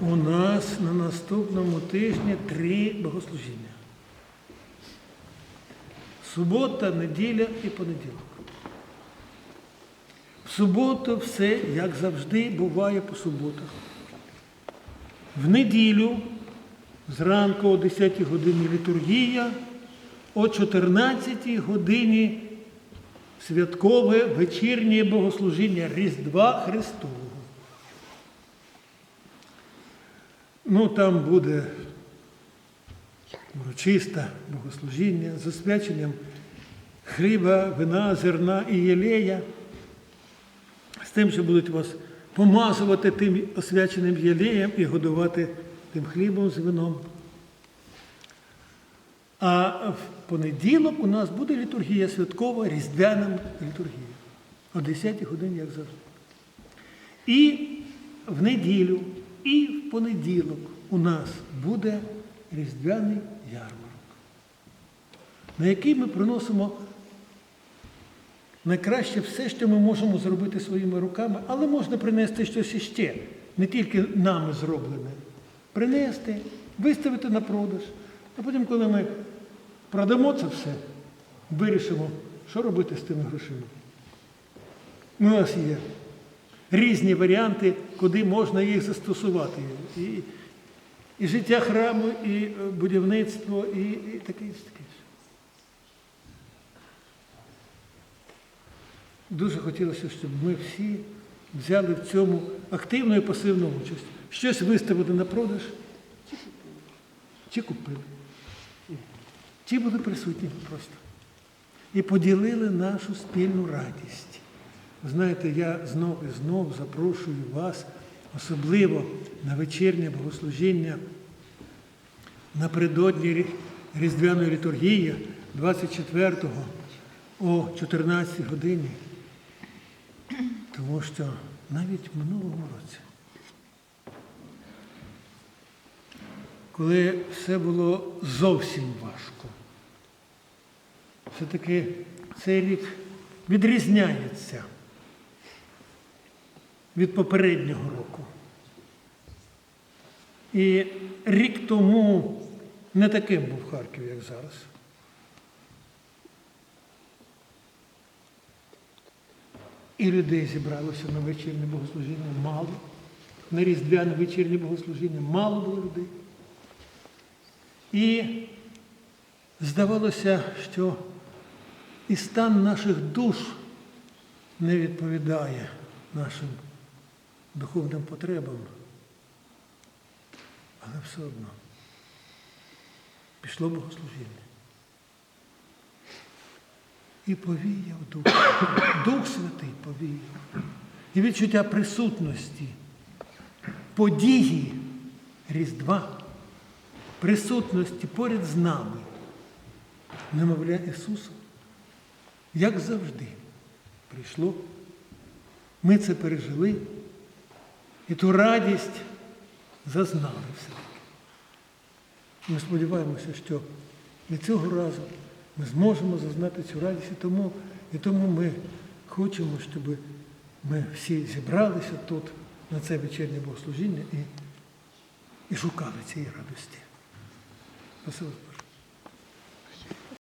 У нас на наступному тижні три богослужіння. Субота, неділя і понеділок. В суботу все, як завжди, буває по суботах. В неділю зранку о 10 годині літургія, о 14 годині святкове вечірнє богослужіння Різдва Христового. Ну, там буде урочисте богослужіння з освяченням хліба, вина, зерна і єлея, з тим, що будуть вас помазувати тим освяченим єлеєм і годувати тим хлібом з вином. А в понеділок у нас буде літургія святкова, різдвяна літургія. О 10 годині, як завжди. І в неділю, і в понеділок у нас буде різдвяний ярмарок, на який ми приносимо найкраще все, що ми можемо зробити своїми руками, але можна принести щось іще, не тільки нами зроблене. Принести, виставити на продаж. А потім, коли ми продамо це все, вирішимо, що робити з тими грошима. У нас є різні варіанти, куди можна їх застосувати. І, і життя храму, і е, будівництво, і, і таке інше. Дуже хотілося, щоб ми всі взяли в цьому активну і пасивну участь. Щось виставили на продаж, чи купили, чи були присутні просто. І поділили нашу спільну радість. Ви знаєте, я знов і знов запрошую вас, особливо на вечірнє богослужіння напередодні Різдвяної літургії 24-го о 14 годині. Тому що навіть в минулому році, коли все було зовсім важко, все-таки цей рік відрізняється від попереднього року. І рік тому не таким був Харків, як зараз. І людей зібралося на вечірнє богослужіння мало. На різдвяне вечірнє богослужіння мало було людей. І здавалося, що і стан наших душ не відповідає нашим духовним потребам. Але все одно пішло богослужіння. І повіяв Дух. Дух Святий повіяв. І відчуття присутності, події Різдва, присутності поряд з нами, немовля Ісуса, як завжди, прийшло. Ми це пережили і ту радість зазнали все-таки. Ми сподіваємося, що і цього разу ми зможемо зазнати цю радість, і тому, і тому ми хочемо, щоб ми всі зібралися тут на це вечірнє богослужіння і, і шукали цієї радості.